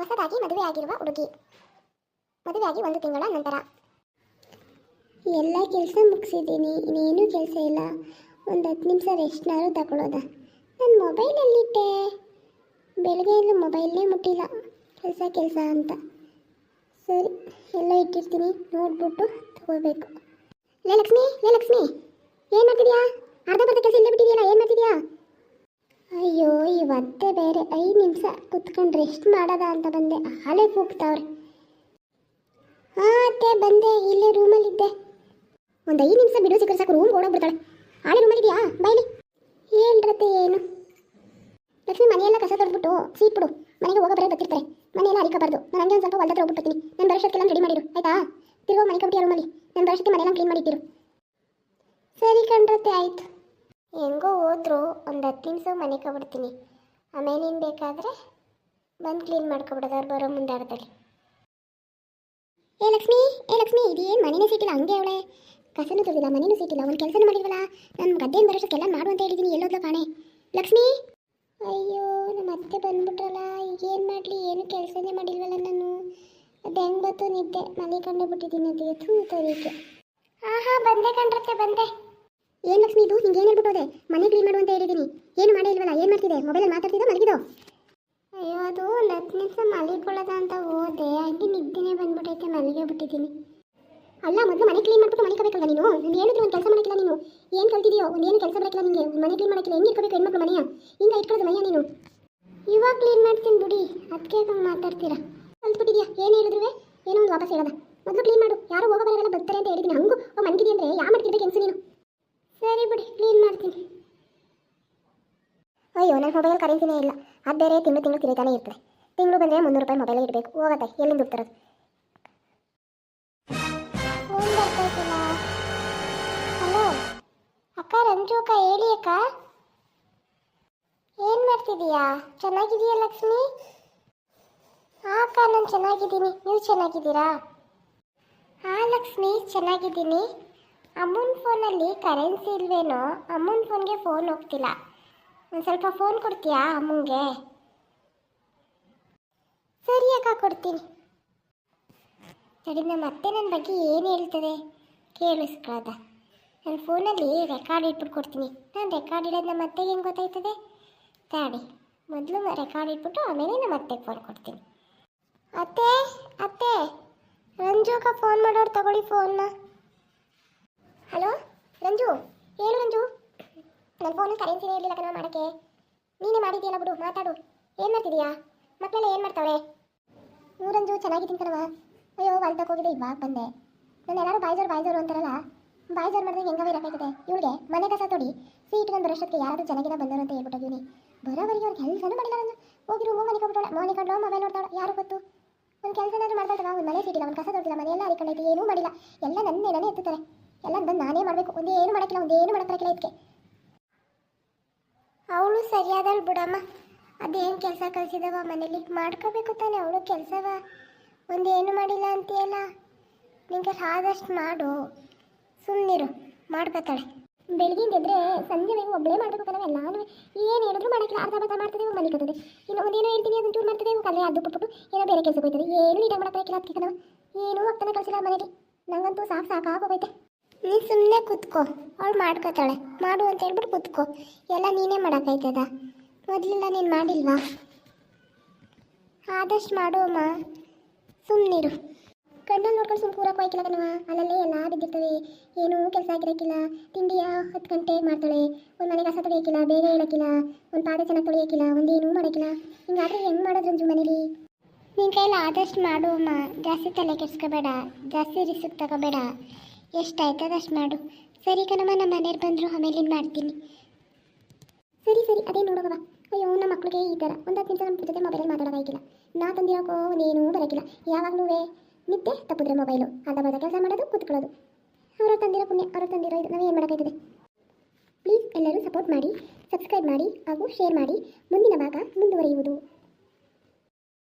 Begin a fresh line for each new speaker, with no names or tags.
ಹೊಸದಾಗಿ ಮದುವೆಯಾಗಿರುವ ಹುಡುಗಿ. ಮದುವೆಯಾಗಿ ಒಂದು ತಿಂಗಳ ನಂತರ. ಎಲ್ಲ ಕೆಲಸ ಮುಗಿಸಿದ್ದೀನಿ. ಇನ್ನೇನು ಕೆಲಸ ಇಲ್ಲ. ಒಂದು ಹತ್ತು ನಿಮಿಷ ರೆಸ್ಟ್ನಾದ್ರೂ ತಗೊಳ್ಳೋದ ನನ್ನ ಮೊಬೈಲಲ್ಲಿಟ್ಟೆ ಬೆಳಗ್ಗೆಯಿಂದ ಮೊಬೈಲ್ನೇ ಮುಟ್ಟಿಲ್ಲ. ಕೆಲಸ ಕೆಲಸ ಅಂತ. ಸರಿ, ಎಲ್ಲ ಇಟ್ಟಿರ್ತೀನಿ. ನೋಡ್ಬಿಟ್ಟು ತಗೋಬೇಕು ಲೇ ಲಕ್ಷ್ಮಿ ಲೇ ಲಕ್ಷ್ಮಿ, ಏನು ಮಾಡ್ತಿದ್ಯಾ? ಅರ್ಧ ಬರ್ಧ ಕೆಲಸ ಇಲ್ಲೇ ಬಿಟ್ಟಿದ್ಯಲ್ಲ, ಏನು ಮಾಡ್ತಿದ್ಯಾ? ಇವತ್ತೇ ಬೇರೆ ಐದು ನಿಮಿಷ ಕುತ್ಕೊಂಡು ರೆಸ್ಟ್ ಮಾಡೋದ ಅಂತ ಬಂದೆ. ಹಾಲೇ ಕೂಗ್ತಾವ್ರೆ. ಹಾಂ ಅತ್ತೆ, ಬಂದೆ. ಇಲ್ಲೇ ರೂಮಲ್ಲಿದ್ದೆ ಒಂದು ಐದು ನಿಮಿಷ ಬಿಡು ಸಿಕ್ಕರೆ ಸಾಕು ರೂಮ್ ಓಡೋಗ್ಬಿಡ್ತಾಳೆ. ಹಾಳೆ ರೂಮಲ್ಲಿದೆಯಾ ಬೈಲಿ ಹೇಳ್ರತ್ತೆ ಏನು? ಲಕ್ಷ್ಮಿ, ಮನೆಯೆಲ್ಲ ಕಸ ತೊಳ್ಬಿಟ್ಟು ಸೀಟ್ ಬಿಡು. ಮನೆಗೆ ಹೋಗೋ ಬರೋ ಬರ್ತಿರ್ತಾರೆ ಮನೆಯೆಲ್ಲ ಅರಿಕಬಾರ್ದು. ನಾನು ಹಂಗೆ ಒಂದು ಸ್ವಲ್ಪ ಹೊಲ್ದತ್ರ ಹೋಗ್ಬಿಡ್ತೀನಿ ನಾನು ಬರೋಷ್ಟಕ್ಕೆಲ್ಲ ರೆಡಿ ಮಾಡಿರು, ಆಯ್ತಾ? ತಿರುಗೋ ಮನೆ ಕಬಿಟ್ಟಿಯ ರೂಮಲ್ಲಿ ನಾನು ಬರೋಷ್ಟಕ್ಕೆ ಮನೆಯೆಲ್ಲ ಕ್ಲೀನ್ ಮಾಡಿಟ್ಟಿರು. ಸರಿ ಕಂಡ್ರತ್ತೆ ಆಯ್ತು. ಹೆಂಗೋ ಹೋದ್ರು. ಒಂದು ಹತ್ತು ನಿಮಿಷ ಮನೆ ಕಬಿಡ್ತೀನಿ ಆಮೇಲೆ ಏನು ಬೇಕಾದರೆ ಬಂದು ಕ್ಲೀನ್ ಮಾಡ್ಕೊಬಿಡೋದು ಅವ್ರು ಬರೋ ಮುಂದಾಡದಲ್ಲಿ ಏ ಲಕ್ಷ್ಮಿ ಏ ಲಕ್ಷ್ಮಿ, ಇದೇನು ಮನೇನೇ ಸಿಟ್ಟಿಲ್ಲ ಹಂಗೆ ಅವಳೆ. ಕಸನೂ ತೊಳೆದಿಲ್ಲ, ಮನೇನೂ ಸಿಟ್ಟಿಲ್ಲ ಒಂದು ಕೆಲಸನೂ ಮಾಡಿಲ್ವಲ್ಲ? ನಾನು ಗದ್ದೆ ಬರೋಷ್ಟಕ್ಕೆಲ್ಲ ಮಾಡು ಅಂತ ಹೇಳಿದ್ದೀನಿ ಎಲ್ಲೋದ್ಲ ಕಾಣೆ. ಲಕ್ಷ್ಮಿ? ಅಯ್ಯೋ ನಮ್ಮ ಅತ್ತೆ ಬಂದ್ಬಿಟ್ರಲ್ಲ, ಈಗ ಏನು ಮಾಡಲಿ, ಏನು ಕೆಲಸನೇ ಮಾಡಿಲ್ವಲ್ಲ ನಾನು. ಅದು ಹೆಂಗೆ ಬತ್ತು ನಿದ್ದೆ ಮನೆ ಕಂಡು ಬಿಟ್ಟಿದ್ದೀನಿ ಅದು ಥೂ ತೋರಿಕೆ. ಹಾಂ ಹಾಂ ಬಂದೆ ಕಂಡ್ರತ್ತೆ ಬಂದೆ. ಏನು ಲಕ್ಷ್ಮಿ ಇದು? ಹಿಂಗೆ ಏನು ಹೇಳ್ಬಿಟ್ಟೋದೆ? ಮನೆ ಕ್ಲೀನ್ ಮಾಡು ಅಂತ ಹೇಳಿದ್ದೀನಿ ಏನು ಮಾಡೇ ಇಲ್ವಲ್ಲ? ಏನು ಮಾಡ್ತಿದೆ? ಮೊಬೈಲಲ್ಲಿ ಮಾತಾಡ್ತಿದ್ದ ಮಲಗಿದೋ? ಅಯ್ಯೋ, ಅದು ಒಂದು ಹತ್ತು ನಿಮಿಷ ಮಲಿಕೊಳ್ಳೋದ ಅಂತ ಹೋದೆ. ಹಂಗೆ ನಿದ್ದೆನೇ ಬಂದ್ಬಿಟ್ಟೈತೆ ಮಲಗೇ ಬಿಟ್ಟಿದ್ದೀನಿ ಅಲ್ಲ, ಮೊದಲು ಮನೆ ಕ್ಲೀನ್ ಮಾಡ್ಬಿಟ್ಟು ಮಲಿಕೋಬೇಕಲ್ಲ ನೀನು? ನೀನು ಹೇಳಿದ್ರೆ ಒಂದು ಕೆಲಸ ಮಾಡಕ್ಕಿಲ್ಲ ನೀನು. ಏನು ಕಲ್ತಿದೆಯೋ? ಒಂದು ಏನು ಕೆಲಸ ಬರೋಕ್ಕಿಲ್ಲ ನಿಮಗೆ ಮನೆ ಕ್ಲೀನ್ ಮಾಡಕ್ಕಿಲ್ಲ. ಹೆಂಗೆ ಇಟ್ಕೋಬೇಕು ಹೆಣ್ಮಕ್ಳು ಮನೆಯ ಹಿಂಗೆ ಇಟ್ಕೊಳ್ಳೋದು ಮನೆಯ ನೀನು. ಇವಾಗ ಕ್ಲೀನ್ ಮಾಡ್ತೀನಿ ಬಿಡಿ. ಅದಕ್ಕೆ ಹಂಗೆ ಮಾತಾಡ್ತೀರಾ? ಕಲ್ತ್ಬಿಟ್ಟಿದ್ಯಾ? ಏನು ಹೇಳಿದ್ರು ಏನೋ ಒಂದು ವಾಪಸ್ ಹೇಳೋದ. ಮೊದಲು ಕ್ಲೀನ್ ಮಾಡು. ಯಾರು ಹೋಗೋ ಬರೋಲ್ಲ ಬರ್ತಾರೆ ಅಂತ ಹೇಳಿದ್ದೀನಿ ಹಂಗೂ ಓ ಮನ್ಗಿದಿ ಅಂದರೆ ಯಾವ ಮಾಡ್ತಿರ್ಬೇಕು ಹೆಂಗಸು ನೀನು ಸರಿ ಬಿಡಿ ಕ್ಲೀನ್ ಮಾಡ್ತೀನಿ ಅಯ್ಯೋ ನನ್ನ ಮೊಬೈಲ್ ಕರೆನ್ಸಿನೇ ಇಲ್ಲ. ಅದು ಬೇರೆ ತಿಂಗಳು ತಿಂಗಳು ತಿರುಗಾನೇ ಇರ್ತದೆ. ತಿಂಗಳು ಬಂದರೆ ಮುನ್ನೂರು ರೂಪಾಯಿ ಮೊಬೈಲ್ ಇಡಬೇಕು. ಹೋಗತ್ತೆ. ಎಲ್ಲಿಂದ ದುಡ್ತಿರೋದು ಹಲೋ? ಅಕ್ಕ, ರಂಜು ಅಕ್ಕ, ಹೇಳಿ ಅಕ್ಕ. ಏನು ಮಾಡ್ತಿದೀಯಾ? ಚೆನ್ನಾಗಿದೀಯಾ ಲಕ್ಷ್ಮಿ? ಹಾಂ ಅಕ್ಕ, ನಾನು ಚೆನ್ನಾಗಿದ್ದೀನಿ. ನೀವು ಚೆನ್ನಾಗಿದ್ದೀರಾ? ಹಾಂ ಲಕ್ಷ್ಮಿ, ಚೆನ್ನಾಗಿದ್ದೀನಿ. ಅಮ್ಮನ ಫೋನಲ್ಲಿ ಕರೆನ್ಸಿ ಇಲ್ವೇನೋ, ಅಮ್ಮನ ಫೋನ್ಗೆ ಫೋನ್ ಹೋಗ್ತಿಲ್ಲ. ಒಂದು ಸ್ವಲ್ಪ ಫೋನ್ ಕೊಡ್ತೀಯಾ ಅಮ್ಮಂಗೆ? ಸರಿ ಅಕ್ಕ, ಕೊಡ್ತೀನಿ. ಸರಿ ನಮ್ಮ ಅತ್ತೆ ನನ್ನ ಬಗ್ಗೆ ಏನು ಹೇಳ್ತದೆ? ಕೇಳಿಸ್ಕೊಳ್ಳೋದ ನನ್ನ ಫೋನಲ್ಲಿ ರೆಕಾರ್ಡ್ ಇಟ್ಬಿಟ್ಟು ಕೊಡ್ತೀನಿ. ನಾನು ರೆಕಾರ್ಡ್ ಇಡೋದು ನಮ್ಮ ಅತ್ತೆಗೆ ಹೆಂಗೆ ಗೊತ್ತಾಯ್ತದೆ? ತಾಡಿ, ಮೊದಲು ರೆಕಾರ್ಡ್ ಇಟ್ಬಿಟ್ಟು ಆಮೇಲೆ ನಮ್ಮ ಅತ್ತೆಗೆ ಫೋನ್ ಕೊಡ್ತೀನಿ. ಅತ್ತೆ ಅತ್ತೆ ರಂಜುಕ ಫೋನ್ ಮಾಡೋರು ತಗೊಳ್ಳಿ ಫೋನ್ನ ಹಲೋ ರಂಜು ಏನು ರಂಜು. ನನ್ನ ಫೋನಲ್ಲಿ ಕರೆನ್ಸಿನೇ ಇರಲಿಲ್ಲ ಕಣ ಮಾಡೋಕ್ಕೆ. ನೀನೇ ಮಾಡಿದ್ದೀಯಲ್ಲ ಬಿಡು, ಮಾತಾಡು. ಏನು ಮಾಡ್ತಿದೀಯಾ? ಮಕ್ಕಳೆಲ್ಲ ಏನು ಮಾಡ್ತಾವೆ ಊರಂಜು ರಂಜು ಚೆನ್ನಾಗಿದ್ದೀನಿ ಕಣವ ಅಯ್ಯೋ ಹೊಲ್ದಕ್ಕೆ ಹೋಗಿದೆ ಇವಾಗ ಬಂದೆ. ನಾನು ಎಲ್ಲರೂ ಬಾಯ್ಜೋರು ಬಾಯ್ಜೋರು ಅಂತಾರಲ್ಲ, ಬಾಯ್ಜೋರು ಮಾಡಿದ್ರೆ ಹೆಂಗವ ಇರಬೇಕಾಗಿದೆ ಇವಳಿಗೆ ಮನೆ ಕಸ ತೊಡಿ, ಸೀಟ್ ಒಂದು ಬರೋಷ್ಟಕ್ಕೆ ಯಾರಾದರೂ ಚೆನ್ನಾಗಿನ ಬಂದರು ಅಂತ ಹೇಳ್ಬಿಟ್ಟಿದ್ದೀನಿ ಬರೋವರೆಗೆ ಅವ್ರು ಕೆಲಸನೂ ಮಾಡಿಲ್ಲ ನಾನು ಹೋಗಿ ರೂಮು ಮನೆ ಕೊಟ್ಟೋಳ ಮನೆ ಕೊಂಡು ಮೊಬೈಲ್ ನೋಡ್ತಾಳೆ ಯಾರು ಗೊತ್ತು? ಒಂದು ಕೆಲಸನಾದ್ರೂ ಮಾಡ್ತಾಳೆ ಒಂದು ಮನೆ ಸೀಟಿಲ್ಲ ಒಂದು ಕಸ ತೊಟ್ಟಿಲ್ಲ ಮನೆಯೆಲ್ಲ ಅರಿಕೊಂಡೈತೆ ಏನೂ ಮಾಡಿಲ್ಲ. ಎಲ್ಲ ನನ್ನ ಮೇಲೇ ಎತ್ತುತ್ತಾರೆ. ಎಲ್ಲ ಬಂದು ನಾನೇ ಮಾಡಬೇಕು, ಒಂದೇನು ಮಾಡೋಕ್ಕಿಲ್ಲ ಒಂದೇನು ಮಾಡೋಕ್ಕಿಲ್ಲ ಇದಕ್ಕೆ ಅವಳು ಸರಿಯಾದಳು ಬಿಡಮ್ಮ. ಅದೇನು ಕೆಲಸ ಕಲಿಸಿದವ ಮನೇಲಿ? ಮಾಡ್ಕೋಬೇಕು ತಾನೆ ಅವಳು ಕೆಲಸವ. ಒಂದೇನು ಮಾಡಿಲ್ಲ ಅಂತೀಯಲ್ಲ? ನಿಂಗೆ ಆದಷ್ಟು ಮಾಡು. ಸುಮ್ಮನಿರು ಮಾಡ್ಕೋತಾಳೆ ಬೆಳಗಿಂದ ಎದ್ರೆ ಸಂಜೆವರೆಗೂ ಒಬ್ಬಳೇ ಮಾಡಬೇಕು ಕಣವೆ ನಾನು ಏನು ಹೇಳಿದ್ರು ಮಾಡೋಕ್ಕಿಲ್ಲ. ಅರ್ಧ ಬರ್ಧ ಮಾಡ್ತದೆ ಮನೆ ಮಲಿಕೋತದೆ ಇನ್ನು ಒಂದೇನೋ ಹೇಳ್ತೀನಿ, ಅದನ್ನು ಚೂರು ಮಾಡ್ತದೆ ಅಲ್ಲೇ ಅದು ಬಿಟ್ಬಿಟ್ಟು ಏನೋ ಬೇರೆ ಕೆಲಸ ಹೋಗ್ತದೆ ಏನು ನೀಟಾಗಿ ಮಾಡೋಕ್ಕಾಗಿಲ್ಲ ಅದಕ್ಕೆ ಏನೂ ಹೋಗ್ತಾನೆ ಕಳಿಸಿಲ್ಲ ಮನೇಲಿ. ನಂಗಂತೂ ಸಾಕು ಸಾಕಾಗೋಗೈತೆ. ನೀನು ಸುಮ್ಮನೆ ಕುತ್ಕೋ. ಅವಳು ಮಾಡ್ಕೋತಾಳೆ. ಮಾಡು ಅಂತ ಹೇಳ್ಬಿಟ್ಟು ಕುತ್ಕೋ. ಎಲ್ಲ ನೀನೇ ಮಾಡೋಕ್ಕಾಯ್ತದ? ಮೊದಲಿಂದ ನೀನು ಮಾಡಿಲ್ವಾ? ಆದಷ್ಟು ಮಾಡು ಅಮ್ಮ. ಸುಮ್ಮನಿರು ಕಣ್ಣಲ್ಲಿ ನೋಡ್ಕೊಂಡು ಸುಮ್ಮನೆ ಕೂರಕ್ಕೆ ಹೋಯ್ಕಿಲ್ಲ ಕಣವ ಅಲ್ಲಲ್ಲೇ ಎಲ್ಲ ಬಿದ್ದಿರ್ತವೆ ಏನೂ ಕೆಲಸ ಆಗಿರೋಕ್ಕಿಲ್ಲ ತಿಂಡಿಯ ಹತ್ತು ಗಂಟೆ ಮಾಡ್ತಾಳೆ. ಒಂದು ಮನೆ ಕಸ ತೊಳೆಯೋಕ್ಕಿಲ್ಲ ಬೇಗ ಹೇಳೋಕ್ಕಿಲ್ಲ ಒಂದು ಪಾದ ಚೆನ್ನಾಗಿ ತೊಳೆಯೋಕ್ಕಿಲ್ಲ ಏನೂ ಮಾಡೋಕ್ಕಿಲ್ಲ ಹಿಂಗಾದ್ರೆ ಹೆಂಗೆ ಮಾಡೋದು ನಿಮ್ಮ ಮನೇಲಿ? ನಿನ್ನ ಕೈಯಲ್ಲಿ ಆದಷ್ಟು ಮಾಡು ಅಮ್ಮ. ಜಾಸ್ತಿ ತಲೆ ಕೆಡಿಸ್ಕೋಬೇಡ. ಜಾಸ್ತಿ ರಿಸ್ಕ್ ತಗೋಬೇಡ. ಎಷ್ಟಾಯ್ತದ ಅಷ್ಟು ಮಾಡು. ಸರಿ ಕಣಮ್ಮ, ನಮ್ಮ ಮನೆಯವ್ರು ಬಂದರು, ಆಮೇಲೆ ಮಾಡ್ತೀನಿ. ಸರಿ ಸರಿ, ಅದೇ ನೋಡೋಣ ಅಯ್ಯೋ, ನಮ್ಮ ಮಕ್ಕಳಿಗೆ ಈ ಥರ. ಒಂದು ಹತ್ತು ನಿಮಿಷ ನಮ್ಮ ಜೊತೆ ಮೊಬೈಲಲ್ಲಿ ಮಾತಾಡೋದಾಗಿಲ್ಲ. ನಾ ತಂದಿರೋಕೋ ಒಂದೇನೂ ಬರೋಕ್ಕಿಲ್ಲ ಯಾವಾಗಲೂ ನಿದ್ದೆ ತಪ್ಪಿದ್ರೆ ಮೊಬೈಲು ಅರ್ಧ ಬದ ಕೆಲಸ ಮಾಡೋದು, ಕೂತ್ಕೊಳ್ಳೋದು. ಅವರು ತಂದಿರೋ ಪುಣ್ಯ, ಅವರು ತಂದಿರೋ ಇದು. ನಾವೇನು ಮಾಡೋಕ್ಕಾಗಿದೆ ಪ್ಲೀಸ್ ಎಲ್ಲರೂ ಸಪೋರ್ಟ್ ಮಾಡಿ ಸಬ್ಸ್ಕ್ರೈಬ್ ಮಾಡಿ ಹಾಗೂ ಶೇರ್ ಮಾಡಿ. ಮುಂದಿನ ಭಾಗ ಮುಂದುವರಿಯುವುದು.